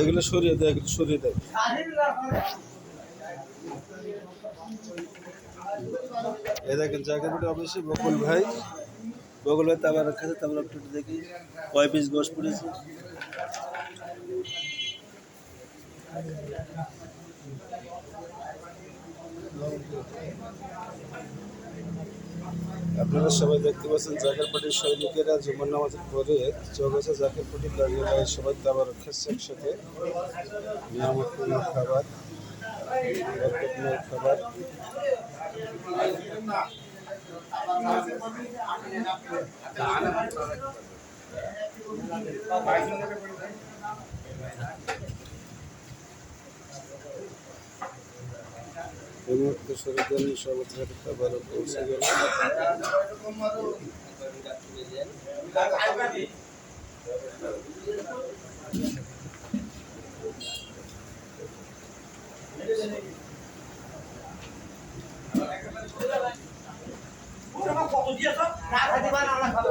এগুলো সরিয়ে দেয় এগুলো সরিয়ে দেয়। এ দেখেন জায়গা দুটো অবশ্যই বকুল ভাই। বকুল ভাই তাবার রাখা আছে তারপর একটু দেখি। কয় পিস গোস পড়েছে? আপনারা সবাই দেখতে পাচ্ছেন জাকের পাটির সৈনিকেরা জুমার নামাজের পরে চৌগাছা জাকের পাটি দাঁড়িয়ে সবাই তাবার খাচ্ছে একসাথে। নিয়ামতপূর্ণ খাবার খাবার। এই মুহূর্তে শরীর সর্বত্র খাবার পৌঁছে গেল দিয়ে তো না খাতে আমরা খাব